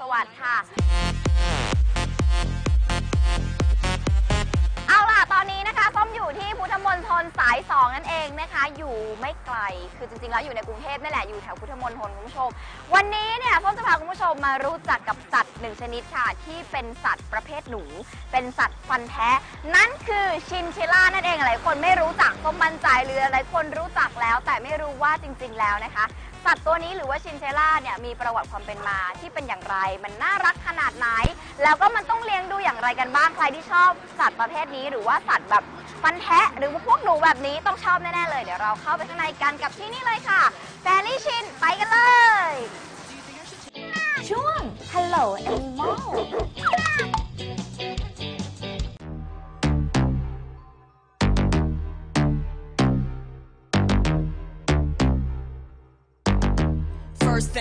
สวัสดิ์ค่ะ เอาล่ะ ตอนนี้นะคะส้มอยู่ที่พุทธมณฑลสาย 2 นั่นเองนะคะ อยู่ไม่ไกล คือจริงๆ แล้วอยู่ในกรุงเทพนี่แหละ อยู่แถวพุทธมณฑลคุณผู้ชม วันนี้เนี่ยส้มจะพาคุณผู้ชมมารู้จักกับสัตว์หนึ่งชนิดค่ะ ที่เป็นสัตว์ประเภทหนู เป็นสัตว์ฟันแท้ นั่นคือชินชิล่านั่นเองหลายคนไม่รู้จักส้มมั่นใจหรือหลายคนรู้จักแล้ว แต่ไม่รู้ว่าจริง ๆ แล้วนะคะ สัตว์ตัวนี้หรือว่าชินเชล่าเนี่ยมีประวัติความเป็นมาที่เป็นอย่างไร มันน่ารักขนาดไหน แล้วก็มันต้องเลี้ยงดูอย่างไรกันบ้างใครที่ชอบสัตว์ประเภทนี้ หรือว่าสัตว์แบบฟันแทะหรือว่าพวกหนูแบบนี้ต้องชอบแน่ๆเลยเดี๋ยวเราเข้าไปข้างในกันกับที่นี่เลยค่ะแฟรี่ชินไปกันเลย ช่วง Hello Animal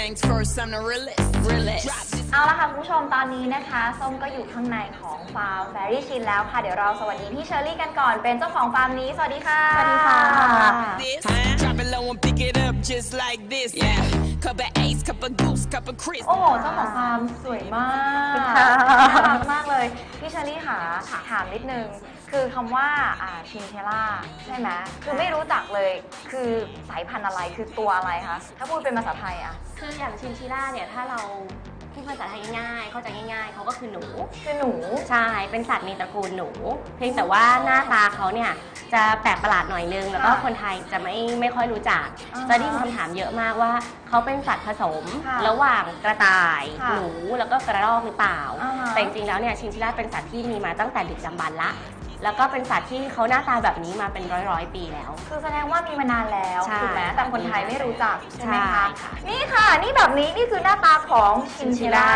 things first, I'm the realest. realest. Drop this เอาละค่ะคุณผู้ชมตอนนี้นะคะส้มก็อยู่ข้างในของฟาร์มแฟรี่ชินแล้วค่ะ เดี๋ยวเราสวัสดีพี่เชอรี่กันก่อนเป็นเจ้าของฟาร์มนี้ สวัสดีค่ะ สวัสดีค่ะ this. Drop it low and pick it up just like this. Yeah. Cup of ace, cup of goose, cup of Chris. โอ้โหเจ้าของฟาร์มสวยมากค่ะ น่ารักมากเลย พี่เชอรี่ค่ะถามนิดนึง คือคำว่าอ่าชินเทล่าใช่ไหมคือไม่รู้จักเลยคือสายพันธุ์อะไรคือตัวอะไรคะถ้าพูดเป็นภาษาไทยอะคืออย่างชินชิล่าเนี่ยถ้าเราพูดภาษาไทยง่ายๆ เข้าใจง่ายๆ เขาก็คือหนู คือหนู ใช่ เป็นสัตว์ในตระกูลหนู เพียงแต่ว่าหน้าตาเขาเนี่ยจะแปลกประหลาดหน่อยนึง แล้วก็ค่ะคนไทยจะไม่ไม่ค่อยรู้จักอ่าฮะจะได้ยินคำถามเยอะมากว่า เขาเป็นสัตว์ผสมค่ะระหว่างกระต่ายค่ะหนู แล้วก็กระรอกหรือเปล่าอ่าฮะแต่จริงๆแล้วเนี่ยชินชิล่าเป็นสัตว์ที่มีมาตั้งแต่ดึกดำบรรพ์ละ แล้วก็เป็นสัตว์ที่เขาหน้าตาแบบนี้มาเป็นร้อยๆ ปีแล้ว คือแสดงว่ามีมานานแล้วใช่ถูกไหมแต่คนไทยไม่รู้จักใช่ไหมใช่คะค่ะนี่ค่ะ นี่แบบนี้นี่คือหน้าตาของชินชิล่า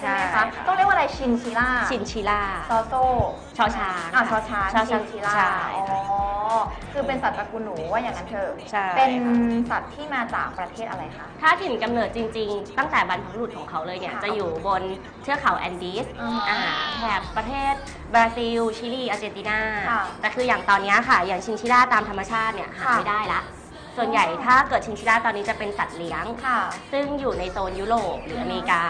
ใช่ใช่ไหมค่ะคะต้องเรียกว่าอะไรชินชิล่าชินชิล่าซอโซ่ชอช้างอะชอช้างชอช้างชินชิล่าใช่อ๋อคือเป็นสัตว์ตระกูลหนูว่าอย่างนั้นเถอะใช่ เป็นสัตว์ที่มาจากประเทศอะไรคะ ถ้าถิ่นกำเนิดจริงๆ ตั้งแต่บรรพบุรุษของเขาเลยเนี่ย ค่ะจะอยู่บนเทือกเขาแอนดีสอ่าฮะอ่าแถบประเทศบราซิล ชิลีอาร์เจนตินาค่ะแต่คืออย่างตอนเนี้ยค่ะ อย่างชินชิล่าตามธรรมชาติเนี่ยหาค่ะ ไม่ได้ละ ส่วนใหญ่ถ้าเกิดชินชิล่าตอนนี้จะเป็นสัตว์เลี้ยง ค่ะ ซึ่งอยู่ในโซนยุโรปหรืออเมริกา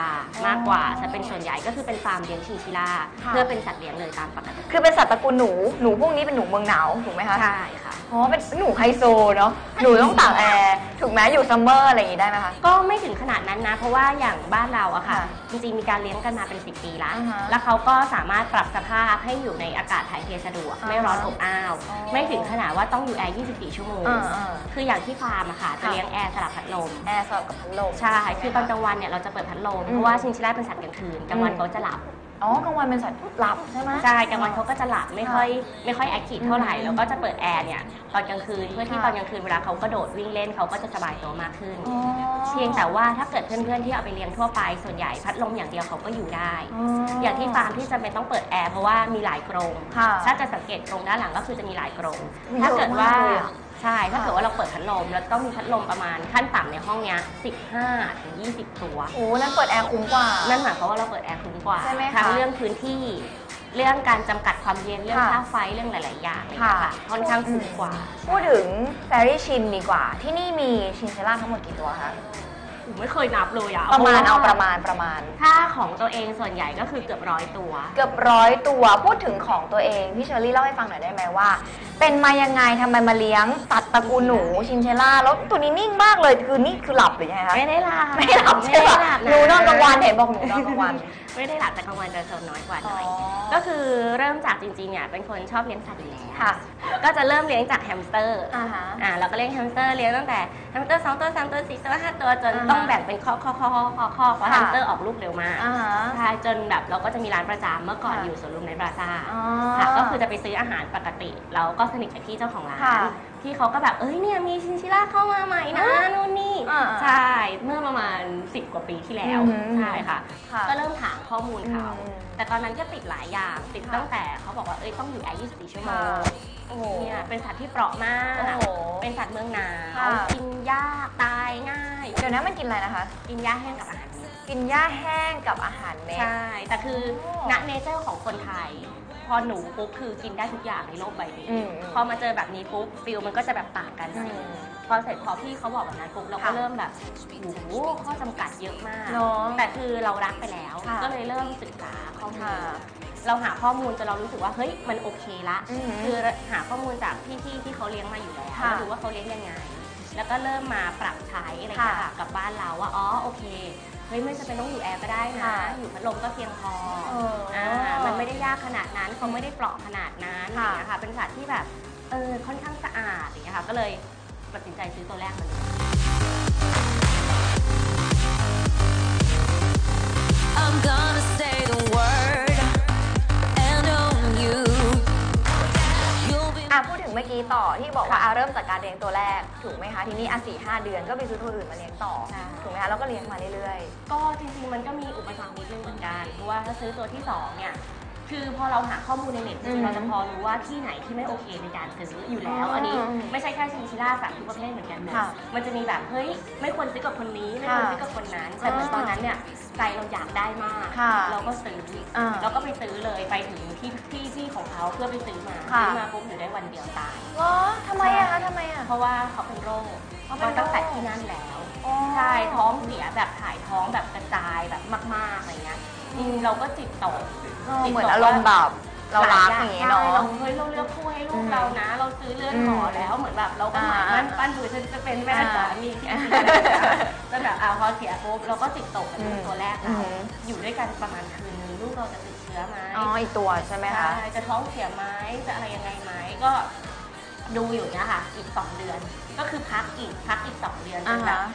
มากกว่าจะเป็นส่วนใหญ่ก็คือเป็นฟาร์มเลี้ยงชินชิล่าค่ะ เพื่อเป็นสัตว์เลี้ยงเลยตามปกติคือเป็นสัตว์ตระกูลหนู หนูพวกนี้เป็นหนูเมืองหนาวถูกไหมคะใช่ค่ะ อ๋อเป็นหนูไฮโซเนาะ หนูต้องตากแอร์ ถูกไหมอยู่ซัมเมอร์อะไรอย่างงี้ได้ไหมคะ ก็ไม่ถึงขนาดนั้นนะ เพราะว่าอย่างบ้านเราอะค่ะ ค่ะจริงๆ มีการเลี้ยงกันมาเป็น 10 ปีแล้วอ่าฮะแล้วเขาก็สามารถปรับสภาพให้อยู่ในอากาศถ่ายเทสะดวก อ่าฮะไม่ร้อนอบอ้าว อ๋อ ไม่ถึงขนาดว่าต้องอยู่แอร์ 24 ชั่วโมง อ่าคืออย่างที่ฟาร์มอะค่ะจะค่ะเลี้ยงแอร์สลับพัดลมๆแอร์สลับกับพัดลมใช่คือตอนกลางวันเนี่ยเราจะเปิดพัดลมอืมเพราะว่าชินชิล่าเป็นสัตว์กลางคืนกลางวันอืมเขาจะหลับอ๋อกลางวันเป็นสัตว์หลับใช่ไหมใช่กลางวันเขาก็จะหลับไม่ค่อยไม่ค่อยแอคทีฟเท่าไหร่อืมแล้วก็จะเปิดแอร์เนี่ยตอนกลางคืนเพื่อที่ค่ะตอนกลางคืนเวลาเขากระโดดวิ่งเล่นเขาก็จะสบายตัวมากขึ้นอ๋อเพียงแต่ว่าถ้าเกิดเพื่อนๆที่เอาไปเลี้ยงทั่วไปส่วนใหญ่พัดลมอย่างเดียวเขาก็อยู่ได้อ๋อออย่างที่ฟาร์มที่จำเป็นต้องเปิดแอร์เพราะว่ามีหลายกรงค่ะถ้าจะสังเกตกรงด้านหลังก็คือจะมีหลายกรงมีถ้าเกิดว่า เยอะมากเลยอะใช่ ถ้าค่ะเกิดว่าเราเปิดพัดลม แล้วต้องมีพัดลมประมาณขั้นต่ำในห้องเนี้ย15ถึง20 ตัว โอ้นั้นเปิดแอร์คุ้มกว่า นั่นหมายความว่าเราเปิดแอร์คุ้มกว่าใช่ไหมคะทั้งเรื่องพื้นที่ เรื่องการจำกัดความเย็น เรื่องค่ะค่าไฟ เรื่องหลาย ๆ อย่างเลยค่ะค่ะค่อนข้างคุ้มกว่า พูดถึงแฟรี่ชินดีกว่า ที่นี่มีชินเชล่าทั้งหมดกี่ตัวคะ ผมไม่เคยนับเลยอะประมาณพเอาว่ประมาณประมาณ ถ้าของตัวเองส่วนใหญ่ก็คือเกือบร้อยตัว เกือบร้อยตัวพูดถึงของตัวเองพี่เชอรี่เล่าให้ฟังหน่อยได้ไหมว่า เป็นมายังไงทำไมมาเลี้ยงตัดตระกูลหนูชินเชล่าแล้วตัวนี้นิ่งมากเลยคือนี่คือหลับหรือยังไงคะไม่ได้หลับไม่หลับใช่ปะไม่ได้หลับะหนูนอนกลางวันเห็นบอกหนูนอนกลางวัน ไม่ได้หลับแต่กลางวันจะโซนน้อยกว่าหน่อยอ๋อก็คือเริ่มจากจริงๆเนี่ยเป็นคนชอบเลี้ยงสัตว์อยู่แล้วค่ะ ก็จะเริ่มเลี้ยงจากแฮมสเตอร์อ่าฮะอ่าเราก็เลี้ยงแฮมสเตอร์เลี้ยงตั้งแต่แฮมสเตอร์สองตัวสามตัวสี่ตัวห้าตัวจนอ่าฮะต้องแบ่งเป็นข้อข้อข้อข้อข้อข้อเพราะค่ะแฮมสเตอร์ออกลูกเร็วมากอ่าฮะใช่จนแบบเราก็จะมีร้านประจำเมื่อก่อนค่ะอยู่สวนลุมในบราซ่าอ๋อค่ะก็คือจะไปซื้ออาหารปกติแล้วก็สนิทกับพี่เจ้าของร้าน ค่ะพี่เขาก็แบบเอ้ยเนี่ยมีชินชิล่าเข้ามาใหม่นะอ่านู่นนี่อ่าใช่เมื่อประมาณ 10 กว่าปีที่แล้วอืม ใช่ค่ะ ค่ะก็เริ่มถามข้อมูลเขาอืม แต่ตอนนั้นก็ติดหลายอย่างติดค่ะตั้งแต่เขาบอกว่าเอ้ยต้องอยู่แอร์24ชั่วโมค่ะงโอ้โห เนี่ยเป็นสัตว์ที่เปราะมาก โอ้โหเป็นสัตว์เมืองหนาวค่ะ กินยากตายง่าย เดี๋ยวนะมันกินอะไรนะคะ กินหญ้าแห้งกับอาหารเม็ดกินหญ้าแห้งกับอาหารเม็ด ใช่ แต่คือโอ้ณเนเจอร์ของคนไทย พอหนูปุ๊บคือกินได้ทุกอย่างในโลกใบนี้อืมอืมพอมาเจอแบบนี้ปุ๊บฟิลมันก็จะแบบต่างกันหน่อยอืมพอเสร็จพอพี่เขาบอกแบบนั้นปุ๊บเราก็ค่ะเริ่มแบบโอ้โหข้อจำกัดเยอะมาก เนาะแต่คือเรารักไปแล้ว ค่ะก็เลยเริ่มศึกษาข้อมูค่ะลเราหาข้อมูลจนเรารู้สึกว่าเฮ้ยมันโอเคละ อือหือคือหาข้อมูลจากพี่ๆที่เขาเลี้ยงมาอยู่แล้วค่ะ ดูว่าเขาเลี้ยงยังไง แล้วก็เริ่มมาปรับใช้อะไรอย่างเงี้ยค่ะค่ะ กับบ้านเราว่าอ๋อโอเคเฮ้ยไม่จำเป็นต้องอยู่แอร์ก็ได้นะ ค่ะอยู่พัดลมก็เพียงพอเอออ่ามันไม่ได้ยากขนาดนั้นเขาไม่ได้เปราะขนาดนั้นอค่ะ ย่างเงี้ยค่ะ เป็นสัตว์ที่แบบเออค่อนข้างสะอาดอย่างเงี้ยค่ะ ก็เลยตัดสินใจซื้อตัวแรกมาเลย พูดถึงเมื่อกี้ต่อที่บอกว่าอะเริ่มจากการเลี้ยงตัวแรกถูกไหมคะทีนี้อะสี่ห้าเดือนก็ไปซื้อตัวอื่นมาเลี้ยงต่อใช่ ถูกไหมคะแล้วก็เลี้ยงมาเรื่อย ก็จริงๆมันก็มีอุปสรรคนิดนึงเหมือนกัน เพราะว่าถ้าซื้อตัวที่สองเนี่ย คือพอเราหาข้อมูลในเน็ตจอืริมงๆเราจะพอรู้ว่าที่ไหนที่ไม่โอเคในการซื้ออยู่แล้ว อันนี้อืมไม่ใช่แค่ชินชิล่าสัตว์ทุกประเภทเหมือนกันเลยค่ะมันจะมีแบบเฮ้ยไม่ควรซื้อกับคนนี้ไม่ควรค่ะซื้อกับคนนั้นแต่เหมือนตอนนั้นเนี่ยใจเราอยากได้มากค่ะเราก็ซื้ออาเราก็ไปซื้อเลยไปถึงที่ที่ที่ของเขาเพื่อไปซื้อมาค่ะซื้อมาปุ๊บอยู่ได้วันเดียวตายๆเหรอทำไมอะคะทำไมอะเพราะว่าเขาเป็นโรคเขาเป็นโรคตั้งแต่ที่นั่นแล้วอ๋อใช่ท้องเสียแบบถ่ายท้องแบบกระจายแบบมากๆอะไรเงี้ยอืมเราก็จิตตก เออเหมือนอารมณ์แบบเรารักอย่างงี้เนาะใช่เราเฮ้ยเราเลือกคู่ให้ลูกเรานะ เราซื้อเลือดหมอแล้วเหมือนแบบเราก็หมายอ่ามั่นปั้นดูฉันจะเป็นแม่อ่าสามีที่ดีจนแบบอ่าพอเสียปุ๊บเราก็จิตตกกับลูกตัวแรกอืเรามอยู่ด้วยกันประมาณคืนนึงลูกเราจะติดเชื้อไหมอ๋ออีกตัวใช่ไหมคะใช่จะท้องเสียไหมจะอะไรยังไงไหมก็ดูอยู่เนี่ยค่ะ อีกสองเดือน ก็คือพักอีกพักอีกสองเดือนจอ่านแบบฮะ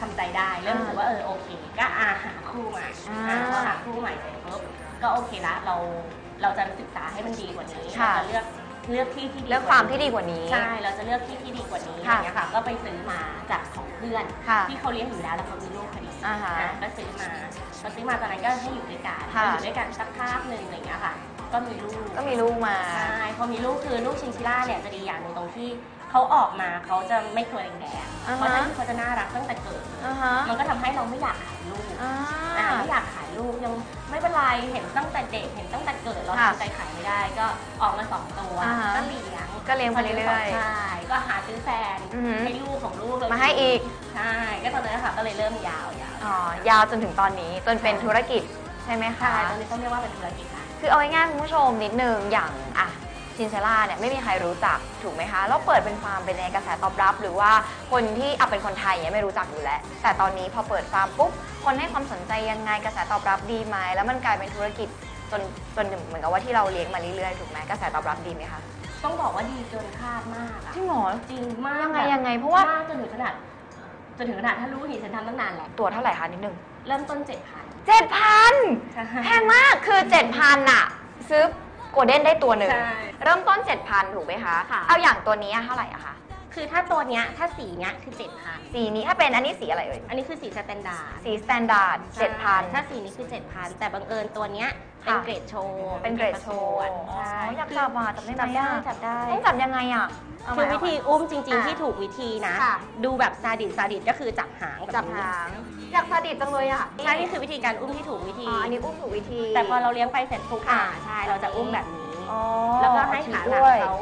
ทำใจได้เริ่มรู้สึกว่าเออโอเค ก็อาหาคู่ใหม่อ่าอ่าพอหาคู่ใหม่เสร็จปุ๊บ ก็โอเคละเราเราจะศึกษาให้มันดีกว่านี้ค่ะ เราจะเลือกเลือกที่ที่ดีเลือกฟาร์มที่ดีกว่านี้ ใช่ เราจะเลือกที่ที่ดีกว่านี้อค่ะ ย่างเงี้ยค่ะก็ไปซื้อมาจากของเพื่อน ค่ะ ที่เขาเลี้ยงอยู่แล้วแล้วเขามีลูกพอดีอ่าฮะอ่าก็ซื้อมาพอซื้อมาตอนนั้นก็ให้อยู่ด้วยกันค่ะอยู่ด้วยกันสักพักหนึ่งอะไรอย่างเงี้ยค่ะ ก็มีลูกก็มีลูกมา ใช่พอมีลูกคือลูกชินชิล่าเนี่ยจะดีอย่างหนึ่งตรงที่ เขาออกมาเขาจะไม่ตัวแดงๆอ่าฮะ เพราะฉะนั้นเขาจะน่ารักตั้งแต่เกิด อ่าฮะมันก็ทำให้เราไม่อยากขายลูกอ่า อ่าไม่อยากขายลูกยังไม่เป็นไรเห็นตั้งแต่เด็กเห็นตั้งแต่เกิดเราค่ะทำใจขายไม่ได้ ก็ออกมาสองตัวอ่าฮะก็เลี้ยงก็เลี้ยงไปเรื่อยๆใช่ก็หาซื้อแฟนอือหือให้ลูกของลูกเรามาให้อีก ใช่ก็ตอนนั้นค่ะก็เลยเริ่มยาวยาวอ๋อยาวจนถึงตอนนี้จนเป็นธุรกิจใช่ไหมคะ ใช่ตอนนี้ต้องเรียกว่าเป็นธุรกิจค่ะคือเอาง่ายๆคุณผู้ชมนิดนึงอย่างอะ ชินเซล่าเนี่ยไม่มีใครรู้จักถูกไหมคะ แล้วเปิดเป็นฟาร์มเป็นในกระแสตอบรับ หรือว่าคนที่อะเป็นคนไทยเนี่ยไม่รู้จักอยู่แล้ว แต่ตอนนี้พอเปิดฟาร์มปุ๊บคนให้ความสนใจยังไงกระแสตอบรับดีไหมแล้วมันกลายเป็นธุรกิจจนจนเหมือนกับว่าที่เราเลี้ยงมาเรื่อยๆถูกไหมกระแสตอบรับดีไหมคะต้องบอกว่าดีเกินคาดมากอะจริงเหรอจริงมากยังไงแบบยังไงเพราะว่ามากจนถึงขนาดจนถึงขนาดถ้ารู้เห็นฉันทำตั้งนานแหละตัวเท่าไหร่คะนิดนึงเริ่มต้นเจ็ดพันเจ็ดพัน ใช่ แพงมากคือเจ็ดพันอะซื้อ โกลเด้นได้ตัวหนึ่ง ใช่ เริ่มต้น 7,000 ถูกไหมคะ ค่ะ เอาอย่างตัวนี้เท่าไหร่อะคะ คือถ้าตัวเนี้ยถ้าสีเนี้ยคือเจ็ดพันสีนี้ถ้าเป็นอันนี้สีอะไรเอ่ย อันนี้คือสีสแตนดาร์ดสีสแตนดาร์ดใช่7,000ถ้าสีนี้คือเจ็ดพันแต่บังเอิญตัวเนี้ยเป็นค่ะ เกรดโชว์เป็นเกรดโชว์ประกอ๋อวดใช่อยากจับอะจับได้ไหมจับได้อะจับได้ ต้องจับยังไงอะเอาคือใหม่วิธีเอาใหม่อุ้มจริงอะๆที่ถูกวิธีนะ ค่ะ ดูแบบซาดิสซาดิสก็คือจับหางแบบจับนี้หาง อยากซาดิสจังเลยอะใช่นี่คือวิธีการอุ้มที่ถูกวิธี อ๋ออันนี้อุ้มถูกวิธี แต่พอเราเลี้ยงไปเสร็จปุ๊บค่ะอ่าใช่เราจะอุ้มแบบนี้อ๋อแล้วก็ให้ขาหลังด้วยเขา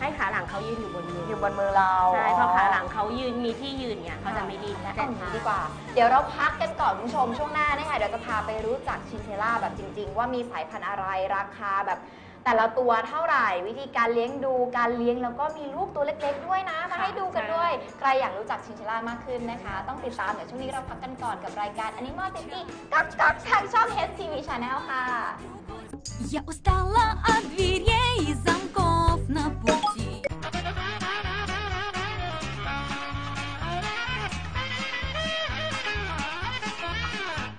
ให้ขาหลังเขายืนอยู่บนมืออยู่บนมือเราใช่เพราะขาหลังเขายืนมีที่ยืนเนี่ยเขาจะไม่ดิ้นและเอาอย่างนี้ดีกว่า เดี๋ยวเราพักกันก่อนคุณผู้ชมช่วงหน้านะคะเดี๋ยวจะพาไปรู้จักชินเทล่าแบบจริง ๆ ว่ามีสายพันธุ์อะไรราคาแบบ แต่ละตัวเท่าไหร่ วิธีการเลี้ยงดูการเลี้ยงแล้วก็มีลูกตัวเล็ก ๆ ด้วยนะ มาให้ดูกันด้วย ใครอยากรู้จักชินเทล่ามากขึ้นนะคะ ต้องติดตามเดี๋ยวช่วงนี้เราพักกันก่อนกับรายการ Animal City กักกักทางช่อง HTV Channel ค่ะ Я устала от дверей и замков на пути